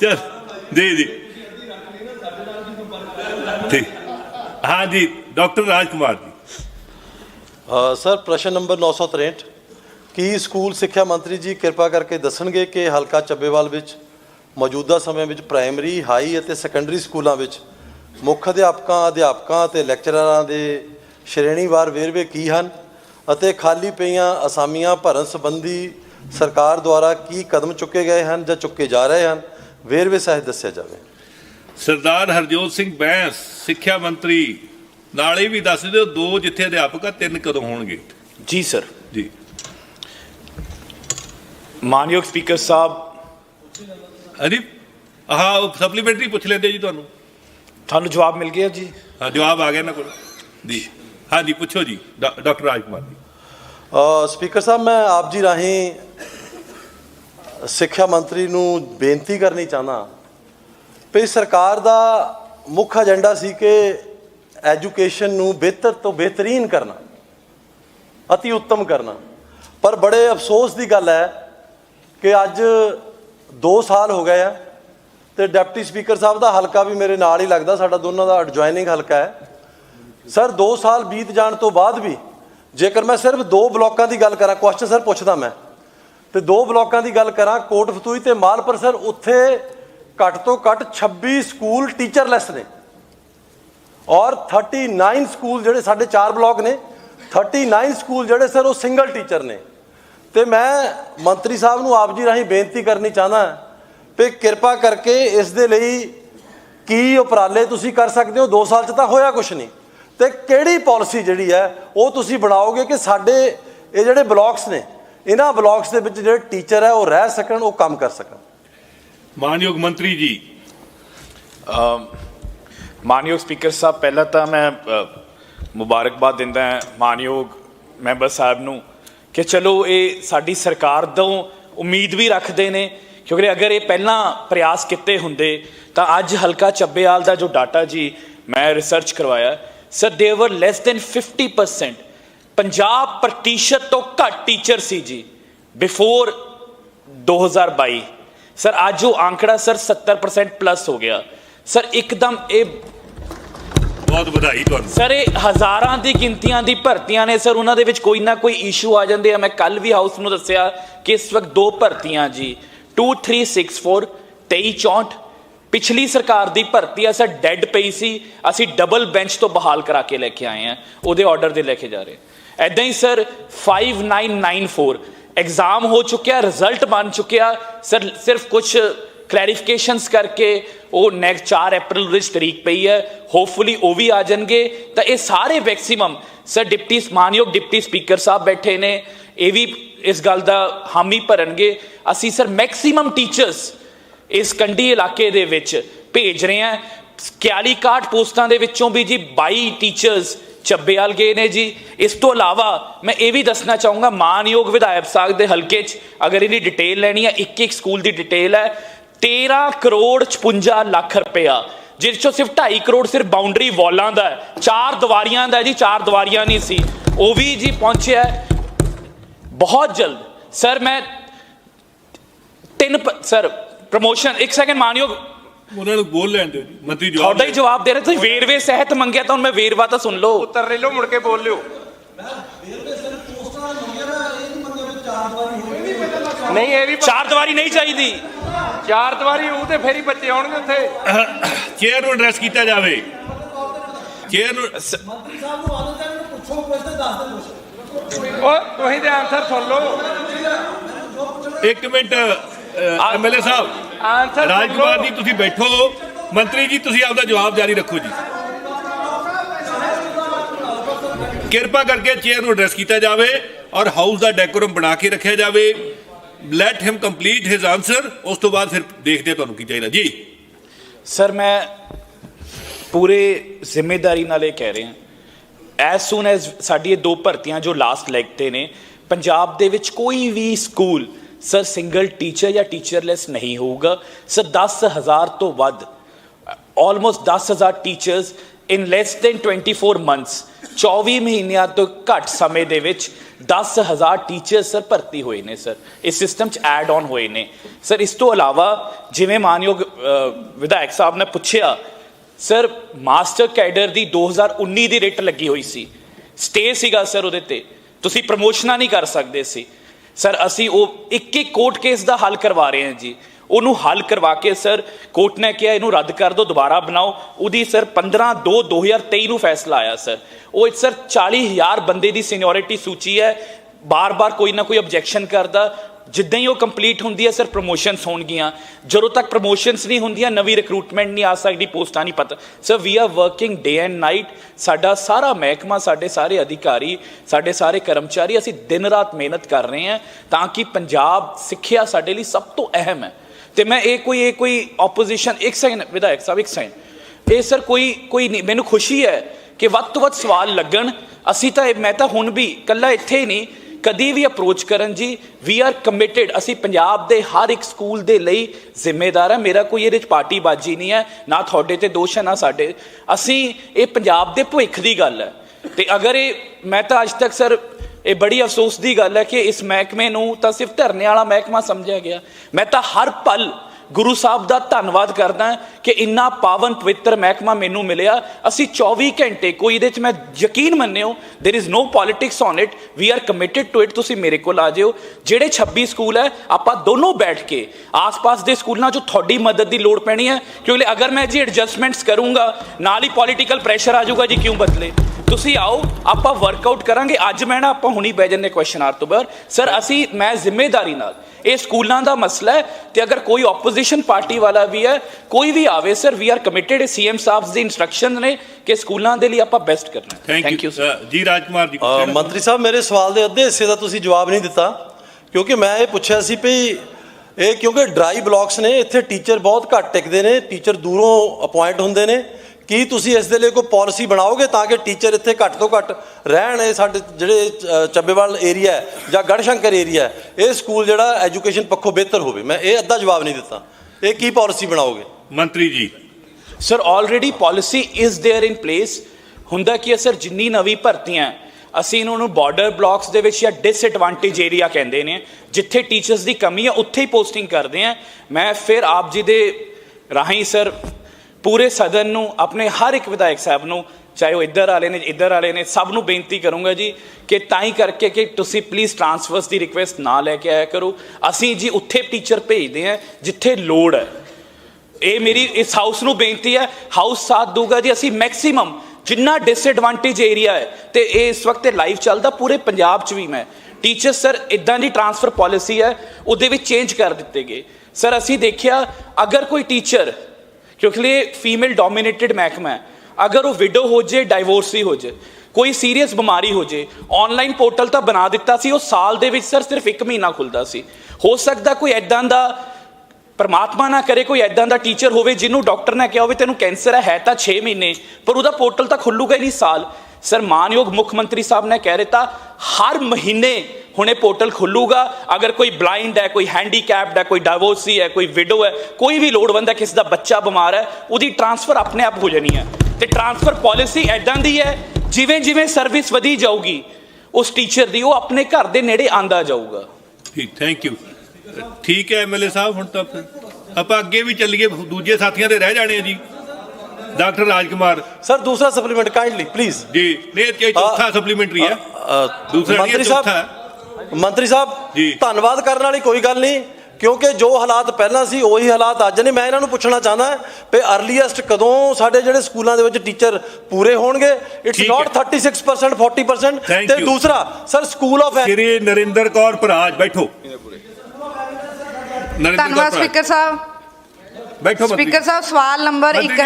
ਚਲ ਜੀ ਜੀ ਠੀਕ। ਹਾਂ ਜੀ ਡਾਕਟਰ ਰਾਜ ਕੁਮਾਰ ਜੀ ਸਰ, ਪ੍ਰਸ਼ਨ ਨੰਬਰ 963 ਕੀ ਸਕੂਲ ਸਿੱਖਿਆ ਮੰਤਰੀ ਜੀ ਕਿਰਪਾ ਕਰਕੇ ਦੱਸਣਗੇ ਕਿ ਹਲਕਾ ਚੱਬੇਵਾਲ ਵਿੱਚ ਮੌਜੂਦਾ ਸਮੇਂ ਵਿੱਚ ਪ੍ਰਾਇਮਰੀ, ਹਾਈ ਅਤੇ ਸੈਕੰਡਰੀ ਸਕੂਲਾਂ ਵਿੱਚ ਮੁੱਖ ਅਧਿਆਪਕਾਂ ਅਧਿਆਪਕਾਂ ਅਤੇ ਲੈਕਚਰਰਾਂ ਦੇ ਸ਼੍ਰੇਣੀਵਾਰ ਵੇਰਵੇ ਕੀ ਹਨ ਅਤੇ ਖਾਲੀ ਪਈਆਂ ਅਸਾਮੀਆਂ ਭਰਨ ਸੰਬੰਧੀ ਸਰਕਾਰ ਦੁਆਰਾ ਕੀ ਕਦਮ ਚੁੱਕੇ ਗਏ ਹਨ ਜਾਂ ਚੁੱਕੇ ਜਾ ਰਹੇ ਹਨ? ਵੇਰਵੇ ਸਹਿਤ ਦੱਸਿਆ ਜਾਵੇ। ਸਰਦਾਰ ਹਰਜੋਤ ਸਿੰਘ ਬੈਂਸ ਸਿੱਖਿਆ ਮੰਤਰੀ ਨਾਲੇ ਵੀ ਦੱਸ ਦਿਓ ਦੋ ਜਿੱਥੇ ਅਧਿਆਪਕ ਆ ਤਿੰਨ ਕਦੋਂ ਹੋਣਗੇ? ਜੀ ਸਰ। ਜੀ। ਮਾਨਯੋਗ ਸਪੀਕਰ ਸਾਹਿਬ। ਹਾਂਜੀ। ਆਹ ਉਹ ਸਪਲੀਮੈਂਟਰੀ ਪੁੱਛ ਲੈਂਦੇ ਜੀ ਤੁਹਾਨੂੰ। ਤੁਹਾਨੂੰ ਜਵਾਬ ਮਿਲ ਗਿਆ ਜੀ? ਹਾਂ ਜਵਾਬ ਆ ਗਿਆ ਨਾ ਕੋਲ। ਜੀ। ਹਾਂਜੀ ਪੁੱਛੋ ਜੀ ਡਾਕਟਰ ਰਾਜ ਕੁਮਾਰ ਜੀ ਸਪੀਕਰ ਸਾਹਿਬ ਮੈਂ ਆਪ ਜੀ ਰਾਹੀਂ ਸਿੱਖਿਆ ਮੰਤਰੀ ਨੂੰ ਬੇਨਤੀ ਕਰਨੀ ਚਾਹਨਾ ਵੀ ਸਰਕਾਰ ਦਾ ਮੁੱਖ ਏਜੰਡਾ ਸੀ ਕਿ ਐਜੂਕੇਸ਼ਨ ਨੂੰ ਬਿਹਤਰ ਤੋਂ ਬਿਹਤਰੀਨ ਕਰਨਾ, ਅਤੀ ਉੱਤਮ ਕਰਨਾ। ਪਰ ਬੜੇ ਅਫਸੋਸ ਦੀ ਗੱਲ ਹੈ ਕਿ ਅੱਜ 2 ਸਾਲ ਹੋ ਗਏ ਆ ਤੇ ਡਿਪਟੀ ਸਪੀਕਰ ਸਾਹਿਬ ਦਾ ਹਲਕਾ ਵੀ ਮੇਰੇ ਨਾਲ ਹੀ ਲੱਗਦਾ, ਸਾਡਾ ਦੋਨਾਂ ਦਾ ਐਡਜੋਇਨਿੰਗ ਹਲਕਾ ਹੈ। ਸਰ 2 ਸਾਲ ਬੀਤ ਜਾਣ ਤੋਂ ਬਾਅਦ ਵੀ ਜੇਕਰ ਮੈਂ ਸਿਰਫ ਦੋ ਬਲਾਕਾਂ ਦੀ ਗੱਲ ਕਰਾਂ ਕੁਐਸਚਨ ਸਰ ਪੁੱਛਦਾ ਮੈਂ। ਤੇ ਦੋ ਬਲਾਕਾਂ ਦੀ ਗੱਲ ਕਰਾਂ, ਕੋਟ ਫਤੂਈ ਤੇ ਮਾਲਪੁਰ ਸਰ ਉੱਥੇ ਘੱਟ ਤੋਂ ਘੱਟ 26 ਸਕੂਲ ਟੀਚਰਲੈਸ ਨੇ। ਔਰ 39 ਸਕੂਲ ਜਿਹੜੇ ਸਾਡੇ ਚਾਰ ਬਲਾਕ ਨੇ 39 ਸਕੂਲ ਜਿਹੜੇ ਸਰ, ਉਹ ਸਿੰਗਲ ਟੀਚਰ ਨੇ। ਤੇ ਮੈਂ ਮੰਤਰੀ ਸਾਹਿਬ ਨੂੰ ਆਪ ਜੀ ਰਾਹੀਂ ਬੇਨਤੀ ਕਰਨੀ ਚਾਹਨਾ ਵੀ ਕਿਰਪਾ ਕਰਕੇ ਇਸ ਦੇ ਲਈ ਕੀ ਉਪਰਾਲੇ ਤੁਸੀਂ ਕਰ ਸਕਦੇ ਹੋ 2 ਸਾਲ ਚ ਤਾਂ ਹੋਇਆ ਕੁਛ ਨਹੀਂ। ਤੇ ਕਿਹੜੀ ਪਾਲਿਸੀ ਜਿਹੜੀ ਹੈ, ਉਹ ਤੁਸੀਂ ਬਣਾਓਗੇ ਕਿ ਸਾਡੇ ਇਹ ਜਿਹੜੇ ਬਲਾਕਸ ਨੇ ਇਹਨਾਂ ਬਲਾਕਸ ਦੇ ਵਿੱਚ ਜਿਹੜੇ ਟੀਚਰ ਹੈ ਉਹ ਰਹਿ ਸਕਣ ਉਹ ਕੰਮ ਕਰ ਸਕਣ। ਮਾਨਯੋਗ ਮੰਤਰੀ ਜੀ। ਮਾਨਯੋਗ ਸਪੀਕਰ ਸਾਹਿਬ ਪਹਿਲਾਂ ਤਾਂ ਮੈਂ ਮੁਬਾਰਕਬਾਦ ਦਿੰਦਾ ਹਾਂ ਮਾਨਯੋਗ ਮੈਂਬਰ ਸਾਹਿਬ ਨੂੰ ਕਿ ਚਲੋ ਇਹ ਸਾਡੀ ਸਰਕਾਰ ਤੋਂ ਉਮੀਦ ਵੀ ਰੱਖਦੇ ਨੇ ਕਿਉਂਕਿ ਅਗਰ ਇਹ ਪਹਿਲਾਂ ਪ੍ਰਯਾਸ ਕੀਤੇ ਹੁੰਦੇ ਤਾਂ ਅੱਜ ਹਲਕਾ ਚੱਬੇਵਾਲ ਦਾ ਜੋ ਡਾਟਾ ਜੀ ਮੈਂ ਰਿਸਰਚ ਕਰਵਾਇਆ ਸਰ ਦੇ ਵਰ ਲੈਸ ਦੈਨ 50% 50 ਪ੍ਰਤੀਸ਼ਤ ਤੋਂ ਘੱਟ ਟੀਚਰ ਸੀ ਜੀ ਬਿਫੋਰ 2022 ਸਰ ਅੱਜ ਉਹ ਆંકੜਾ ਸਰ 70% ਪਲੱਸ ਹੋ ਗਿਆ। ਸਰ ਇੱਕਦਮ ਇਹ ਬਹੁਤ ਵਧਾਈ ਤੁਹਾਨੂੰ। ਸਰ ਇਹ ਹਜ਼ਾਰਾਂ ਦੀ ਗਿਣਤੀਆਂ ਦੀ ਭਰਤੀਆਂ ਨੇ। ਸਰ ਉਹਨਾਂ ਦੇ ਵਿੱਚ ਕੋਈ ਨਾ ਕੋਈ ਇਸ਼ੂ ਆ ਜਾਂਦੇ ਆ। ਮੈਂ ਕੱਲ ਵੀ ਹਾਊਸ ਨੂੰ ਦੱਸਿਆ ਕਿ ਇਸ ਵਕਤ ਦੋ ਭਰਤੀਆਂ ਜੀ। 2364 2364 ਪਿਛਲੀ ਸਰਕਾਰ ਦੀ ਭਰਤੀ ਆ ਸਰ ਡੈੱਡ ਪਈ ਸੀ। ਅਸੀਂ ਡਬਲ ਬੈਂਚ ਤੋਂ ਬਹਾਲ ਕਰਾ ਕੇ ਲੈ ਕੇ ਆਏ ਆ। ਉਹਦੇ ਆਰਡਰ ਦੇ ਲੈ ਕੇ ਜਾ ਰਹੇ। ਐਦਾਂ ਹੀ ਸਰ 5994 ਐਗਜ਼ਾਮ ਹੋ ਚੁੱਕਿਆ ਰਿਜ਼ਲਟ ਬਣ ਚੁੱਕਿਆ। ਸਰ, ਸਿਰਫ ਕੁਝ ਕਲੈਰੀਫਿਕੇਸ਼ਨਸ ਕਰਕੇ ਉਹ ਨੈਕਸਟ 4 ਅਪ੍ਰੈਲ ਵਿੱਚ ਤਰੀਕ ਪਈ ਹੈ। ਹੋਪਫੁਲੀ ਉਹ ਵੀ ਆ ਜਾਣਗੇ। ਤਾਂ ਇਹ ਸਾਰੇ ਮੈਕਸਿਮਮ ਸਰ, ਡਿਪਟੀ ਮਾਨਯੋਗ ਡਿਪਟੀ ਸਪੀਕਰ ਸਾਹਿਬ ਬੈਠੇ ਨੇ। ਇਹ ਵੀ ਇਸ ਗੱਲ ਦਾ ਹਾਮੀ ਭਰਨਗੇ। ਅਸੀਂ ਸਰ ਮੈਕਸਿਮਮ ਟੀਚਰਸ ਇਸ ਕੰਢੀ ਇਲਾਕੇ ਦੇ ਵਿੱਚ ਭੇਜ ਰਹੇ ਹਾਂ। 41 61 ਪੋਸਟਾਂ ਦੇ ਵਿੱਚੋਂ ਵੀ ਜੀ 22 ਟੀਚਰਸ ਚੱਬੇਵਾਲ ਗਏ ਨੇ ਜੀ ਇਸ ਤੋਂ ਇਲਾਵਾ ਮੈਂ ਇਹ ਵੀ ਦੱਸਣਾ ਚਾਹੂੰਗਾ ਮਾਨਯੋਗ ਵਿਧਾਇਕ ਸਾਹਿਬ ਦੇ ਹਲਕੇ 'ਚ ਅਗਰ ਇਹਦੀ ਡਿਟੇਲ ਲੈਣੀ ਹੈ ਇੱਕ ਇੱਕ ਸਕੂਲ ਦੀ ਡਿਟੇਲ ਹੈ 13 ਕਰੋੜ 56 ਲੱਖ ਰੁਪਇਆ ਜਿਸ ਚੋਂ ਸਿਰਫ 2.5 ਕਰੋੜ ਸਿਰਫ ਬਾਉਂਡਰੀ ਵਾਲਾਂ ਦਾ ਚਾਰ ਦੀਵਾਰੀਆਂ ਦਾ ਜੀ ਚਾਰ ਦੀਵਾਰੀਆਂ ਨਹੀਂ ਸੀ ਉਹ ਵੀ ਜੀ ਪਹੁੰਚਿਆ ਬਹੁਤ ਜਲਦ ਸਰ ਮੈਂ ਤਿੰਨ ਸਰ ਪ੍ਰਮੋਸ਼ਨ ਇੱਕ ਸੈਕਿੰਡ ਮਾਨਯੋਗ ਉਹਨਾਂ ਨੂੰ ਬੋਲ ਲੈਣ ਦਿਓ ਜੀ ਮੰਤਰੀ ਜਵਾਬ ਤੁਹਾਡਾ ਹੀ ਜਵਾਬ ਦੇ ਰਹੇ ਤੁਸੀਂ ਵੇਰਵੇ ਸਹਿਤ ਮੰਗਿਆ ਤਾਂ ਹੁਣ ਮੈਂ ਵੇਰਵਾ ਤਾਂ ਸੁਣ ਲਓ। ਉੱਤਰ ਲੈ ਲਓ ਮੁੜ ਕੇ ਬੋਲ ਲਿਓ। ਨਹੀਂ ਇਹ ਵੀ ਚਾਰ ਦੀਵਾਰੀ ਨਹੀਂ ਚਾਹੀਦੀ। ਚਾਰ ਦੀਵਾਰੀ ਉਹ ਤੇ ਫੇਰ ਹੀ ਬੱਚੇ ਆਉਣਗੇ ਉੱਥੇ। ਚੇਅਰ ਨੂੰ ਐਡਰੈਸ ਕੀਤਾ ਜਾਵੇ। ਚੇਅਰ ਨੂੰ ਉਹ ਤੁਸੀਂ ਦੇ ਆਨਸਰ ਸੁਣ ਲਓ। ਇੱਕ minute MLA sahib. Answer Raj ਸੁਣ ਕੁਮਾਰ ਲਓ ਜੀ ਤੁਸੀਂ ਬੈਠੋ। ਮੰਤਰੀ ਜੀ ਤੁਸੀਂ ਆਪਦਾ ਜਵਾਬ ਜਾਰੀ ਰੱਖੋ ਜੀ। ਕਿਰਪਾ ਕਰਕੇ ਚੇਅਰ ਨੂੰ ਐਡਰੈਸ ਕੀਤਾ ਜਾਵੇ ਔਰ ਹਾਊਸ ਦਾ ਡੈਕੋਰਮ ਬਣਾ ਕੇ ਰੱਖਿਆ ਜਾਵੇ। Let him complete his answer ਉਸ ਤੋਂ ਬਾਅਦ ਫਿਰ ਦੇਖਦੇ ਹਾਂ ਤੁਹਾਨੂੰ ਕੀ ਚਾਹੀਦਾ। ਜੀ। ਸਰ ਮੈਂ ਪੂਰੇ ਜ਼ਿੰਮੇਵਾਰੀ ਨਾਲ ਇਹ ਕਹਿ ਰਿਹਾ। ਐਸ ਸੂਨ ਐਸ ਸਾਡੀ ਇਹ ਦੋ ਭਰਤੀਆਂ ਜੋ ਲਾਸਟ ਲੈਗ ਤੇ ਨੇ ਪੰਜਾਬ ਦੇ ਵਿੱਚ ਕੋਈ ਵੀ ਸਕੂਲ ਸਰ ਸਿੰਗਲ ਟੀਚਰ ਜਾਂ ਟੀਚਰਲੈਸ ਨਹੀਂ ਹੋਊਗਾ। ਸਰ 10000 ਤੋਂ ਵੱਧ almost 10000 teachers in less than 24 months 24 ਮਹੀਨਿਆਂ ਤੋਂ ਘੱਟ ਸਮੇਂ ਦੇ ਵਿੱਚ 10000 ਟੀਚਰ ਸਰ ਭਰਤੀ ਹੋਏ ਨੇ, ਸਰ। ਇਸ ਸਿਸਟਮ 'ਚ ਐਡ ਆਨ ਹੋਏ ਨੇ। ਸਰ, ਇਸ ਤੋਂ ਇਲਾਵਾ ਜਿਵੇਂ ਮਾਨਯੋਗ ਵਿਧਾਇਕ ਸਾਹਿਬ ਨੇ ਪੁੱਛਿਆ, ਸਰ, ਮਾਸਟਰ ਕੈਡਰ ਦੀ 2019 ਦੀ ਰੇਟ ਲੱਗੀ ਹੋਈ ਸੀ। ਸਟੇ ਸੀਗਾ ਸਰ ਉਹਦੇ ਤੇ। ਤੁਸੀਂ ਪ੍ਰਮੋਸ਼ਨਾਂ ਨਹੀਂ ਕਰ ਸਕਦੇ ਸੀ। ਸਰ ਅਸੀਂ ਉਹ ਇੱਕ ਇੱਕ ਕੋਰਟ ਕੇਸ ਦਾ ਹੱਲ ਕਰਵਾ ਰਹੇ ਹਾਂ ਜੀ। ਉਹਨੂੰ ਹੱਲ ਕਰਵਾ ਕੇ ਸਰ ਕੋਰਟ ਨੇ ਕਿਹਾ ਇਹਨੂੰ ਰੱਦ ਕਰ ਦਿਓ, ਦੁਬਾਰਾ ਬਣਾਓ। ਉਹਦੀ ਸਰ 15 2 2023 ਨੂੰ ਫੈਸਲਾ ਆਇਆ ਸਰ ਉਹ ਇੱਕ ਸਰ 40000 ਬੰਦੇ ਦੀ ਸੀਨੀਅਰਿਟੀ ਸੂਚੀ ਹੈ। ਬਾਰ-ਬਾਰ ਕੋਈ ਨਾ ਕੋਈ ਆਬਜੈਕਸ਼ਨ ਕਰਦਾ। ਜਿੱਦਾਂ ਹੀ ਉਹ ਕੰਪਲੀਟ ਹੁੰਦੀ ਹੈ ਸਰ ਪ੍ਰੋਮੋਸ਼ਨਸ ਹੋਣਗੀਆਂ। ਜਦੋਂ ਤੱਕ ਪ੍ਰੋਮੋਸ਼ਨਸ ਨਹੀਂ ਹੁੰਦੀਆਂ, ਨਵੀਂ ਰਿਕਰੂਟਮੈਂਟ ਨਹੀਂ ਆ ਸਕਦੀ, ਪੋਸਟਾਂ ਨਹੀਂ ਪਤਾ sir we are working day and night ਸਾਡਾ ਸਾਰਾ ਮਹਿਕਮਾ, ਸਾਡੇ ਸਾਰੇ ਅਧਿਕਾਰੀ, ਸਾਡੇ ਸਾਰੇ ਕਰਮਚਾਰੀ, ਅਸੀਂ ਦਿਨ ਰਾਤ ਮਿਹਨਤ ਕਰ ਰਹੇ ਹਾਂ ਤਾਂ ਕਿ ਪੰਜਾਬ ਸਿੱਖਿਆ ਸਾਡੇ ਲਈ ਸਭ ਤੋਂ ਅਹਿਮ ਹੈ। ਤੇ ਮੈਂ ਇਹ ਕੋਈ ਇਹ ਕੋਈ ਆਪੋਜੀਸ਼ਨ ਇੱਕ ਸੈਕਿੰਡ ਵਿਧਾਇਕ ਸਾਹਿਬ, ਇੱਕ ਸੈਕਿੰਡ ਇਹ ਸਰ ਕੋਈ ਕੋਈ ਨਹੀਂ, ਮੈਨੂੰ ਖੁਸ਼ੀ ਹੈ ਕਿ ਵੱਧ ਤੋਂ ਵੱਧ ਸਵਾਲ ਲੱਗਣ। ਅਸੀਂ ਤਾਂ ਮੈਂ ਤਾਂ ਹੁਣ ਵੀ ਕੱਲਾ ਇੱਥੇ ਹੀ ਨਹੀਂ। ਕਦੀ ਵੀ ਅਪਰੋਚ ਕਰਨ ਜੀ ਵੀ ਆਰ ਕਮਿਟਿਡ ਅਸੀਂ ਪੰਜਾਬ ਦੇ ਹਰ ਇੱਕ ਸਕੂਲ ਦੇ ਲਈ ਜ਼ਿੰਮੇਦਾਰ ਹੈ। ਮੇਰਾ ਕੋਈ ਇਹਦੇ ਚ ਪਾਰਟੀ ਬਾਜੀ ਨਹੀਂ ਹੈ, ਨਾ ਤੁਹਾਡੇ ਤੇ ਦੋਸ਼ ਹੈ, ਨਾ ਸਾਡੇ। ਅਸੀਂ ਇਹ ਪੰਜਾਬ ਦੇ ਭਵਿੱਖ ਦੀ ਗੱਲ ਹੈ। ਤੇ ਅਗਰ ਇਹ, ਮੈਂ ਤਾਂ ਅੱਜ ਤੱਕ ਸਰ, ਇਹ ਬੜੀ ਅਫਸੋਸ ਦੀ ਗੱਲ ਹੈ ਕਿ ਇਸ ਮਹਿਕਮੇ ਨੂੰ ਤਾਂ ਸਿਰਫ ਧਰਨੇ ਵਾਲਾ ਮਹਿਕਮਾ ਸਮਝਿਆ ਗਿਆ। ਮੈਂ ਤਾਂ ਹਰ ਪਲ ਗੁਰੂ ਸਾਹਿਬ ਦਾ ਧੰਨਵਾਦ ਕਰਦਾ ਕਿ ਇੰਨਾ ਪਾਵਨ ਪਵਿੱਤਰ ਮਹਿਕਮਾ ਮੈਨੂੰ ਮਿਲਿਆ ਅਸੀਂ 24 ਘੰਟੇ ਕੋਈ ਇਹਦੇ ਚ ਮੈਂ ਯਕੀਨ ਮੰਨਿਓ there is no politics on it we are committed to it ਤੁਸੀਂ ਮੇਰੇ ਕੋਲ ਆ ਜਿਓ ਜਿਹੜੇ 26 ਸਕੂਲ ਹੈ ਆਪਾਂ ਦੋਨੋਂ ਬੈਠ ਕੇ ਆਸ-ਪਾਸ ਦੇ ਸਕੂਲਾਂ 'ਚ ਤੁਹਾਡੀ ਮਦਦ ਦੀ ਲੋੜ ਪੈਣੀ ਹੈ ਕਿਉਂਕਿ ਅਗਰ ਮੈਂ ਜੀ ਐਡਜਸਟਮੈਂਟਸ ਕਰੂੰਗਾ ਨਾਲ ਹੀ ਪੋਲਿਟੀਕਲ ਪ੍ਰੈਸ਼ਰ ਆ ਜਾਊਗਾ ਜੀ ਕਿਉਂ ਬਦਲੇ ਤੁਸੀਂ ਆਓ ਆਪਾਂ ਵਰਕਆਊਟ ਕਰਾਂਗੇ ਅੱਜ ਮੈਂ ਨਾ ਆਪਾਂ ਹੁਣੀ ਬਹਿ ਜੰਨੇ ਕੁਐਸਚਨ ਆਰ ਤੋਂ ਬਾਅਦ ਸਰ ਅਸੀਂ ਮੈਂ ਜ਼ਿੰਮੇਵਾਰੀ ਨਾਲ ਇਹ ਸਕੂਲਾਂ ਦਾ ਮਸਲਾ ਹੈ ਤੇ ਅਗਰ ਕੋਈ ਆਪੋਜੀਸ਼ਨ ਪਾਰਟੀ ਵਾਲਾ ਵੀ ਹੈ ਕੋਈ ਵੀ ਆਵੇ sir we are committed CM sahib the instruction ਨੇ ਕਿ ਸਕੂਲਾਂ ਦੇ ਲਈ ਆਪਾਂ ਬੈਸਟ ਕਰਨਾ ਹੈ ਥੈਂਕ ਯੂ ਜੀ ਰਾਜਕੁਮਾਰ ਜੀ। ਮੰਤਰੀ ਸਾਹਿਬ ਮੇਰੇ ਸਵਾਲ ਦੇ ਅੱਧੇ ਹਿੱਸੇ ਦਾ ਤੁਸੀਂ ਜਵਾਬ ਨਹੀਂ ਦਿੱਤਾ ਕਿਉਂਕਿ ਮੈਂ ਇਹ ਪੁੱਛਿਆ ਸੀ ਵੀ ਇਹ ਕਿਉਂਕਿ ਡਰਾਈ ਬਲਾਕਸ ਨੇ ਇੱਥੇ ਟੀਚਰ ਬਹੁਤ ਘੱਟ ਟਿਕਦੇ ਨੇ ਟੀਚਰ ਦੂਰੋਂ ਅਪਾਇੰਟ ਹੁੰਦੇ ਨੇ ਕੀ ਤੁਸੀਂ ਇਸ ਦੇ ਲਈ ਕੋਈ ਪਾਲਿਸੀ ਬਣਾਓਗੇ ਤਾਂ ਕਿ ਟੀਚਰ ਇੱਥੇ ਘੱਟ ਤੋਂ ਘੱਟ ਰਹਿਣ ਇਹ ਸਾਡੇ ਜਿਹੜੇ ਅ, ਚੱਬੇਵਾਲ ਏਰੀਆ ਹੈ ਜਾਂ ਗੜਸ਼ੰਕਰ ਏਰੀਆ ਹੈ ਇਹ ਸਕੂਲ ਜਿਹੜਾ ਐਜੂਕੇਸ਼ਨ ਪੱਖੋਂ ਬਿਹਤਰ ਹੋਵੇ ਮੈਂ ਇਹ ਅੱਧਾ ਜਵਾਬ ਨਹੀਂ ਦਿੱਤਾ ਇਹ ਕੀ ਪਾਲਿਸੀ ਬਣਾਓਗੇ ਮੰਤਰੀ ਜੀ sir already policy is there in place ਹੁੰਦਾ ਕੀ ਹੈ ਸਰ ਜਿੰਨੀ ਨਵੀਂ ਭਰਤੀਆਂ ਹੈ, ਅਸੀਂ ਇਹਨਾਂ ਨੂੰ ਬਾਰਡਰ ਬਲਾਕਸ ਦੇ ਵਿੱਚ ਜਾਂ ਡਿਸਐਡਵਾਂਟੇਜ ਏਰੀਆ ਕਹਿੰਦੇ ਨੇ ਜਿੱਥੇ ਟੀਚਰਸ ਦੀ ਕਮੀ ਹੈ ਉੱਥੇ ਹੀ ਪੋਸਟਿੰਗ ਕਰਦੇ ਆ ਮੈਂ ਫਿਰ ਆਪ ਜੀ ਦੇ ਰਾਹੀਂ ਸਰ ਪੂਰੇ ਸਦਨ ਨੂੰ, ਆਪਣੇ ਹਰ ਇੱਕ ਵਿਧਾਇਕ ਸਾਹਿਬ ਨੂੰ, ਚਾਹੇ ਉਹ ਇੱਧਰ ਵਾਲੇ ਨੇ, ਇੱਧਰ ਵਾਲੇ ਨੇ, ਸਭ ਨੂੰ ਬੇਨਤੀ ਕਰੂੰਗਾ ਜੀ ਕਿ ਤਾਂ ਹੀ ਕਰਕੇ ਕਿ ਤੁਸੀਂ ਪਲੀਜ਼ ਟਰਾਂਸਫਰਸ ਦੀ ਰਿਕੁਐਸਟ ਨਾ ਲੈ ਕੇ ਆਇਆ ਕਰੋ। ਅਸੀਂ ਜੀ ਉੱਥੇ ਟੀਚਰ ਭੇਜਦੇ ਆ ਜਿੱਥੇ ਲੋੜ ਹੈ। ਇਹ ਮੇਰੀ, ਇਸ ਹਾਊਸ ਨੂੰ ਬੇਨਤੀ ਹੈ ਹਾਊਸ ਸਾਥ ਦੂਗਾ ਜੀ ਅਸੀਂ ਮੈਕਸਿਮਮ ਜਿੰਨਾ ਡਿਸਐਡਵਾਂਟੇਜ ਏਰੀਆ ਹੈ, ਤੇ ਇਹ ਇਸ ਵਕਤ ਲਾਈਵ ਚੱਲਦਾ, ਪੂਰੇ ਪੰਜਾਬ 'ਚ ਵੀ ਮੈਂ। ਟੀਚਰ ਸਰ ਇਦਾਂ ਦੀ ਟਰਾਂਸਫਰ ਪਾਲਿਸੀ ਹੈ, ਉਹਦੇ ਵਿੱਚ ਚੇਂਜ ਕਰ ਦਿੱਤੇ ਗਏ। ਸਰ ਅਸੀਂ ਦੇਖਿਆ, ਅਗਰ ਕੋਈ ਟੀਚਰ ਕਿਉਂਕਿ ਇਹ ਫੀਮੇਲ ਡੋਮੀਨੇਟਡ ਮਹਿਕਮਾ ਹੈ। ਅਗਰ ਉਹ ਵਿਡੋ ਹੋ ਜੇ ਹੀ ਹੋ ਜੇ ਕੋਈ ਸੀਰੀਅਸ ਬਿਮਾਰੀ ਹੋ ਜੇ ਆਨਲਾਈਨ ਪੋਰਟਲ ਤਾਂ ਬਣਾ ਦਿੱਤਾ ਸੀ, ਉਹ ਸਾਲ ਦੇ ਵਿੱਚ ਸਰ ਸਿਰਫ 1 ਮਹੀਨਾ ਖੁੱਲਦਾ ਸੀ। ਹੋ ਸਕਦਾ ਕੋਈ ਐਦਾਂ ਦਾ ਪਰਮਾਤਮਾ ਨਾ ਕਰੇ, ਕੋਈ ਐਦਾਂ ਦਾ ਟੀਚਰ ਹੋਵੇ ਜਿਹਨੂੰ ਡਾਕਟਰ ਨੇ ਕਿਹਾ ਹੋਵੇ, ਤੈਨੂੰ ਕੈਂਸਰ ਹੈ ਹੈ ਤਾਂ 6 ਮਹੀਨੇ, ਪਰ ਉਹਦਾ ਪੋਰਟਲ ਤਾਂ ਖੁੱਲੂਗਾ ਹੀ ਨਹੀਂ ਸਾਲ। ਸਰ ਮਾਨਯੋਗ ਮੁੱਖ ਮੰਤਰੀ ਸਾਹਿਬ ਨੇ ਕਹਿ ਦਿੱਤਾ, ਹਰ ਮਹੀਨੇ ਹੁਣੇ ਪੋਰਟਲ ਖੁੱਲੂਗਾ, ਅਗਰ ਕੋਈ ਬਲਾਈਂਡ ਹੈ, ਕੋਈ ਹੈਂਡੀਕੈਪਡ ਹੈ, ਕੋਈ ਡਾਈਵੋਰਸੀ ਹੈ, ਕੋਈ ਵਿਡੋ ਹੈ, ਕੋਈ ਵੀ ਲੋੜਵੰਦ ਹੈ, ਕਿਸੇ ਦਾ ਬੱਚਾ ਬਿਮਾਰ ਹੈ, ਉਹਦੀ ਟਰਾਂਸਫਰ ਆਪਣੇ ਆਪ ਹੋ ਜਾਣੀ ਹੈ। ਤੇ ਟਰਾਂਸਫਰ ਪਾਲਿਸੀ ਐਦਾਂ ਦੀ ਹੈ ਜਿਵੇਂ ਜਿਵੇਂ ਸਰਵਿਸ ਵਧੀ ਜਾਊਗੀ, ਉਸ ਟੀਚਰ ਦੀ ਉਹ ਆਪਣੇ ਘਰ ਦੇ ਨੇੜੇ ਆਂਦਾ ਜਾਊਗਾ। ਠੀਕ ਥੈਂਕ ਯੂ ਠੀਕ ਹੈ ਐਮਐਲਏ ਸਾਹਿਬ, ਹੁਣ ਤਾਂ ਫਿਰ ਆਪਾਂ ਅੱਗੇ ਵੀ ਚੱਲੀਏ, ਦੂਜੇ ਸਾਥੀਆਂ ਦੇ ਰਹਿ ਜਾਣੇ ਆ ਜੀ। ਡਾਕਟਰ ਰਾਜਕੁਮਾਰ। ਸਰ ਦੂਸਰਾ ਸਪਲੀਮੈਂਟ ਕਾਈਂਡਲੀ ਪਲੀਜ਼ ਜੀ ਨੇ ਇਹ ਚੌਥਾ ਸਪਲੀਮੈਂਟਰੀ ਹੈ। ਦੂਸਰਾ ਨਹੀਂ, ਮੰਤਰੀ ਇਹ ਚੌਥਾ ਸਾਹਿਬ ਮੰਤਰੀ ਸਾਹਿਬ ਜੀ। ਧੰਨਵਾਦ ਕਰਨ ਵਾਲੀ ਕੋਈ ਗੱਲ ਨਹੀਂ ਕਿਉਂਕਿ ਜੋ ਹਾਲਾਤ ਪਹਿਲਾਂ ਸੀ ਉਹੀ ਹਾਲਾਤ ਅੱਜ ਨੇ। ਮੈਂ ਇਹਨਾਂ ਨੂੰ ਪੁੱਛਣਾ ਚਾਹੁੰਦਾ ਵੀ ਅਰਲੀਐਸਟ ਕਦੋਂ ਸਾਡੇ ਜਿਹੜੇ ਸਕੂਲਾਂ ਦੇ ਵਿੱਚ ਟੀਚਰ ਪੂਰੇ ਹੋਣਗੇ? ਇਟਸ ਠੀਕ ਨਾਟ ਹੈ। 36% 40% Thank ਤੇ you. ਦੂਸਰਾ sir school of Shri Narinder Kaur Bharaj ਬੈਠੋ। ਨਰਿੰਦਰ ਧੰਨਵਾਦ ਭਰਾਜ, ਸਪੀਕਰ ਸਾਹਿਬ। ਬੈਠੋ ਮੰਤਰੀ। ਸਪੀਕਰ ਸਾਹਿਬ ਸਵਾਲ ਨੰਬਰ ਮੰਤਰੀ ਜੀ, 1000